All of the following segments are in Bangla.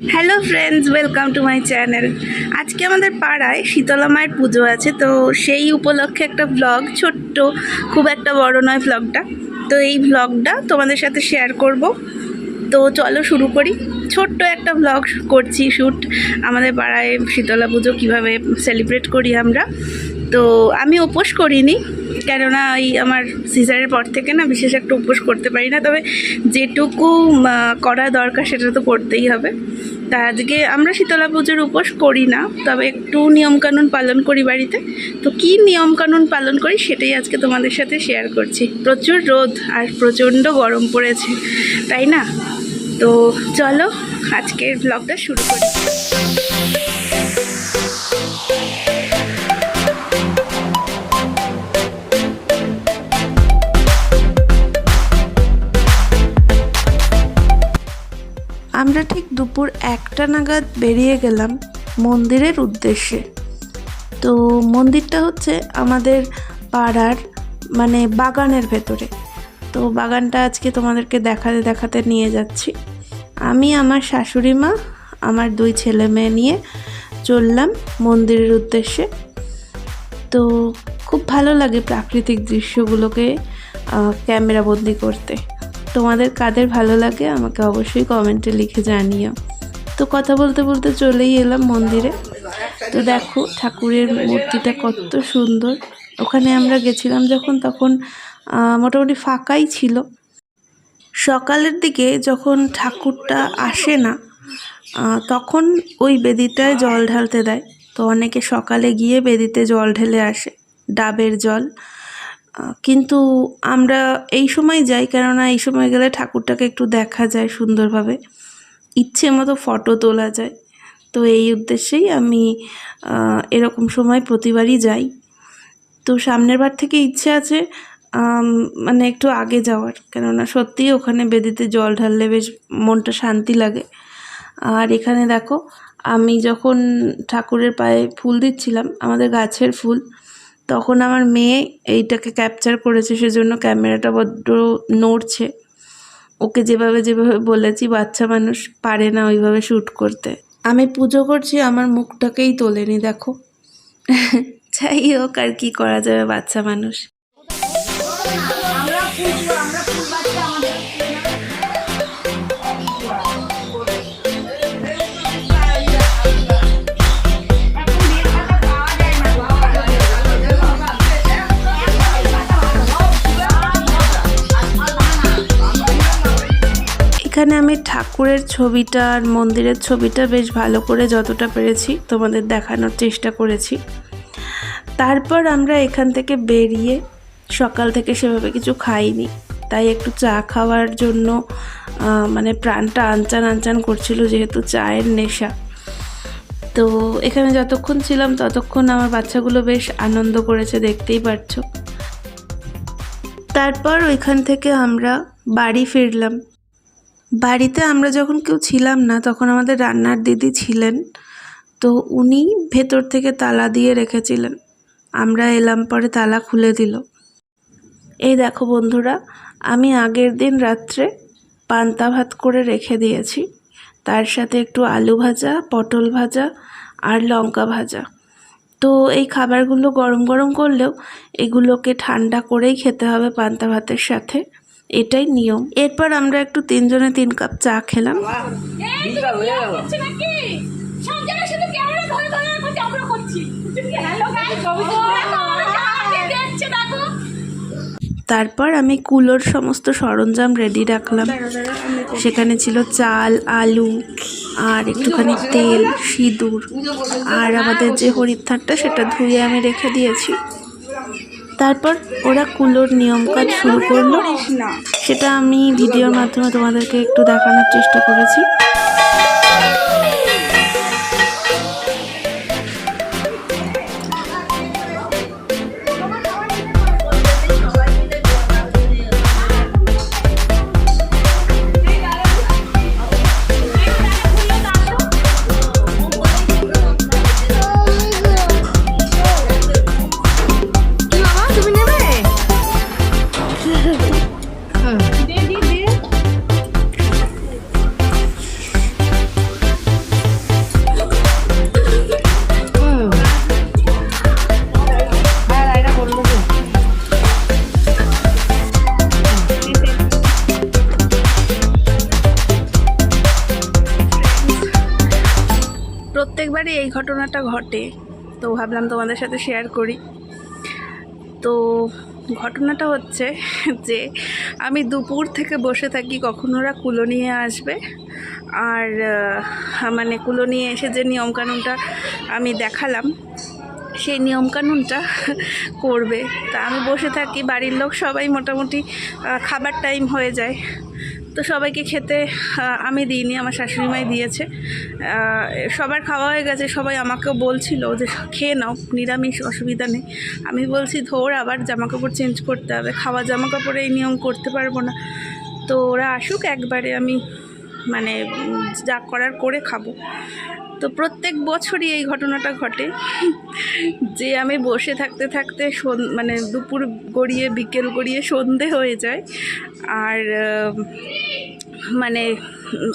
Hello friends welcome to my channel আজকে আমাদের পাড়ায় শীতলা মায়ের পুজো আছে, তো সেই উপলক্ষে একটা ব্লগ ছোট্ট, খুব একটা বড় নয় ব্লগটা তো এই ব্লগটা তোমাদের সাথে শেয়ার করব। তো চলো শুরু করি। ছোট্ট একটা ব্লগ করছি শ্যুট আমাদের পাড়ায় শীতলা পুজো কীভাবে সেলিব্রেট করি আমরা। তো আমি উপোস করিনি। কেননা এই আমার সিজারের পর থেকে না বিশেষ একটা উপোস করতে পারি না। তবে যেটুকু করা দরকার সেটা তো করতেই হবে। তা আজকে আমরা শীতলা পুজোর উপোস করি না, তবে একটু নিয়মকানুন পালন করি বাড়িতে। তো কী নিয়মকানুন পালন করি সেটাই আজকে তোমাদের সাথে শেয়ার করছি। প্রচুর রোদ আর প্রচণ্ড গরম পড়েছে, তাই না? তো চলো আজকের ব্লগটা শুরু করি। আমরা ঠিক দুপুর একটা নাগাদ বেরিয়ে গেলাম মন্দিরের উদ্দেশ্যে। তো মন্দিরটা হচ্ছে আমাদের পাড়ার মানে বাগানের ভেতরে। তো বাগানটা আজকে তোমাদেরকে দেখাতে দেখাতে নিয়ে যাচ্ছি। আমি, আমার শাশুড়ি মা, আমার দুই ছেলে মেয়ে নিয়ে চললাম মন্দিরের উদ্দেশ্যে। তো খুব ভালো লাগে প্রাকৃতিক দৃশ্যগুলোকে ক্যামেরাবন্দি করতে। তোমাদের কাদের ভালো লাগে আমাকে অবশ্যই কমেন্টে লিখে জানিও। তো কথা বলতে বলতে চলেই এলাম মন্দিরে। তো দেখো ঠাকুরের মূর্তিটা কত সুন্দর। ওখানে আমরা গেছিলাম যখন, তখন মোটামুটি ফাঁকাই ছিল। সকালের দিকে যখন ঠাকুরটা আসে না তখন ওই বেদিটায় জল ঢালতে দেয়। তো অনেকে সকালে গিয়ে বেদিতে জল ঢেলে আসে, ডাবের জল। কিন্তু আমরা এই সময় যাই, কেননা এই সময় গেলে ঠাকুরটাকে একটু দেখা যায় সুন্দরভাবে। ইচ্ছে মতো ফটো তোলা যায়। তো এই উদ্দেশ্যেই আমি এরকম সময় প্রতিবারই যাই। তো সামনের বার থেকে ইচ্ছে আছে মানে একটু আগে যাওয়ার। কেননা সত্যিই ওখানে বেদিতে জল ঢাললে বেশ মনটা শান্তি লাগে। আর এখানে দেখো, আমি যখন ঠাকুরের পায়ে ফুল দিচ্ছিলাম, আমাদের গাছের ফুল তখন আমার মেয়ে এইটাকে ক্যাপচার করেছে, সেজন্য ক্যামেরাটা বড্ড নড়ছে। ওকে যেভাবে যেভাবে বলেছি, বাচ্চা মানুষ পারে না ওইভাবে শ্যুট করতে। আমি পুজো করছি, আমার মুখটাকেই তোলেনি, দেখো। যাই হোক, আর কি করা যাবে, বাচ্চা মানুষ। এখানে আমি ঠাকুরের ছবিটা আর মন্দিরের ছবিটা বেশ ভালো করে যতটা পেরেছি তোমাদের দেখানোর চেষ্টা করেছি। তারপর আমরা এখান থেকে বেরিয়ে সকাল থেকে সেভাবে কিছু খাইনি। তাই একটু চা খাওয়ার জন্য মানে প্রাণটা আনচান আনচান করছিল যেহেতু চায়ের নেশা। তো এখানে যতক্ষণ ছিলাম ততক্ষণ আমার বাচ্চাগুলো বেশ আনন্দ করেছে, দেখতেই পারছ। তারপর ওইখান থেকে আমরা বাড়ি ফিরলাম। বাড়িতে আমরা যখন কেউ ছিলাম না, তখন আমাদের রান্নার দিদি ছিলেন। তো উনি ভেতর থেকে তালা দিয়ে রেখেছিলেন। আমরা এলাম, পরে তালা খুলে দিল। এই দেখো বন্ধুরা, আমি আগের দিন রাত্রে পান্তা ভাত করে রেখে দিয়েছি। তার সাথে একটু আলু ভাজা, পটল ভাজা আর লঙ্কা ভাজা। তো এই খাবারগুলো গরম গরম করলেও এগুলোকে ঠান্ডা করেই খেতে হবে পান্তা ভাতের সাথে। এটাই নিয়ম। এরপর আমরা একটু তিনজনে তিন কাপ চা খেলাম। তারপর আমি কুলোর সমস্ত সরঞ্জাম রেডি রাখলাম। সেখানে ছিল চাল আলু আর একটুখানি তেল সিঁদুর। আর আমাদের যে হরির থাকটা সেটা ধুয়ে আমি রেখে দিয়েছি। তারপর ওরা কুলোর নিয়ম কাজ শুরু করল। সেটা আমি ভিডিওর মাধ্যমে তোমাদেরকে একটু দেখানোর চেষ্টা করেছি। ঘটনাটা ঘটে, তো ভাবলাম তোমাদের সাথে শেয়ার করি। তো ঘটনাটা হচ্ছে যে আমি দুপুর থেকে বসে থাকি, কখন ওরা কুলো নিয়ে আসবে। আর মানে কুলো নিয়ে এসে যে নিয়মকানুনটা আমি দেখালাম, সেই নিয়মকানুনটা করবে। তা আমি বসে থাকি, বাড়ির লোক সবাই মোটামুটি খাবার টাইম হয়ে যায়। তো সবাইকে খেতে আমি দিইনি, আমার শাশুড়ি মাই দিয়েছে সবার খাওয়া হয়ে গেছে, সবাই আমাকেও বলছিল যে খেয়ে নাও, নিরামিষ, অসুবিধা নেই। আমি বলছি, ধর, আবার জামা কাপড় চেঞ্জ করতে হবে। খাওয়া জামা কাপড়ে এই নিয়ম করতে পারব না। তো ওরা আসুক একবারে, আমি মানে যা করার করে খাব। তো প্রত্যেক বছরই এই ঘটনাটা ঘটে। যে আমি বসে থাকতে থাকতে মানে দুপুর গড়িয়ে, বিকেল গড়িয়ে সন্ধে হয়ে যায়। আর মানে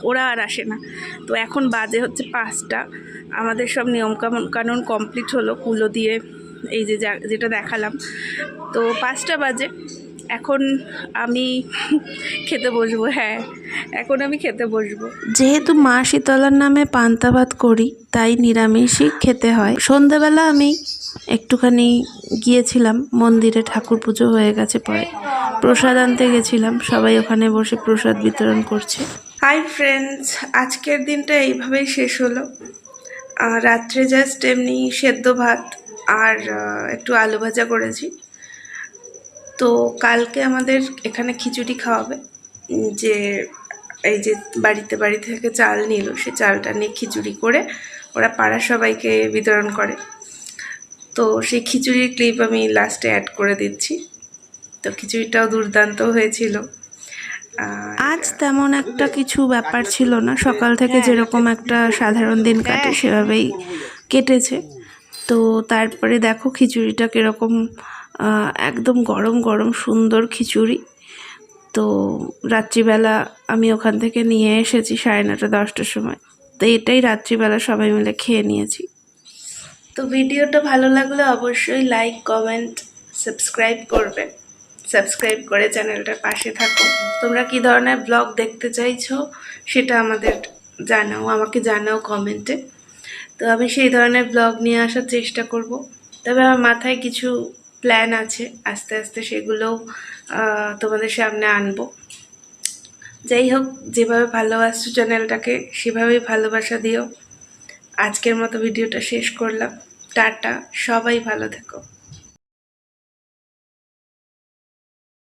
ওরা আর আসে না। তো এখন বাজে হচ্ছে পাঁচটা। আমাদের সব নিয়ম কানুন কমপ্লিট হলো। কুলো দিয়ে এই যা- যেটা দেখালাম। তো পাঁচটা বাজে। এখন আমি খেতে বসবো হ্যাঁ এখন আমি খেতে বসবো। যেহেতু মা শীতলার নামে পান্তা ভাত করি তাই নিরামিষই খেতে হয়। সন্ধেবেলা আমি একটুখানি গিয়েছিলাম মন্দিরে ঠাকুর পুজো হয়ে গেছে পরে। প্রসাদ আনতে গেছিলাম সবাই ওখানে বসে প্রসাদ বিতরণ করছে। হাই ফ্রেন্ডস আজকের দিনটা এইভাবেই শেষ হলো। রাত্রে জাস্ট এমনি সেদ্ধ ভাত আর একটু আলু ভাজা করেছি। তো কালকে আমাদের এখানে খিচুড়ি খাওয়াবে। যে এই যে বাড়িতে বাড়ি থেকে চাল নিল, সে চালটা নিয়ে খিচুড়ি করে ওরা পাড়ার সবাইকে বিতরণ করে। তো সেই খিচুড়ির ক্লিপ আমি লাস্টে অ্যাড করে দিচ্ছি। তো খিচুড়িটাও দুর্দান্ত হয়েছিল। আজ তেমন একটা কিছু ব্যাপার ছিল না। সকাল থেকে যেরকম একটা সাধারণ দিন কাটে, সেভাবেই কেটেছে। তো তারপরে দেখো খিচুড়িটা কীরকম একদম গরম গরম সুন্দর খিচুড়ি। তো রাত্রিবেলা আমি ওখান থেকে নিয়ে এসেছি সাড়ে নটা, দশটার সময়। তো এটাই রাত্রিবেলা সবাই মিলে খেয়ে নিয়েছি। তো ভিডিওটা ভালো লাগলে অবশ্যই লাইক কমেন্ট সাবস্ক্রাইব করবে। সাবস্ক্রাইব করে চ্যানেলটার পাশে থাকো। তোমরা কি ধরনের ব্লগ দেখতে চাইছো সেটা আমাদের জানাও, আমাকে জানাও কমেন্টে তো আমি সেই ধরনের ব্লগ নিয়ে আসার চেষ্টা করব। তবে আমার মাথায় কিছু প্ল্যান আছে, আস্তে আস্তে সেগুলোও তোমাদের সামনে আনব। যাই হোক, যেভাবে ভালোবাসছো চ্যানেলটাকে সেভাবেই ভালোবাসা দিও। আজকের মতো ভিডিওটা শেষ করলাম। টাটা, সবাই ভালো থেকো।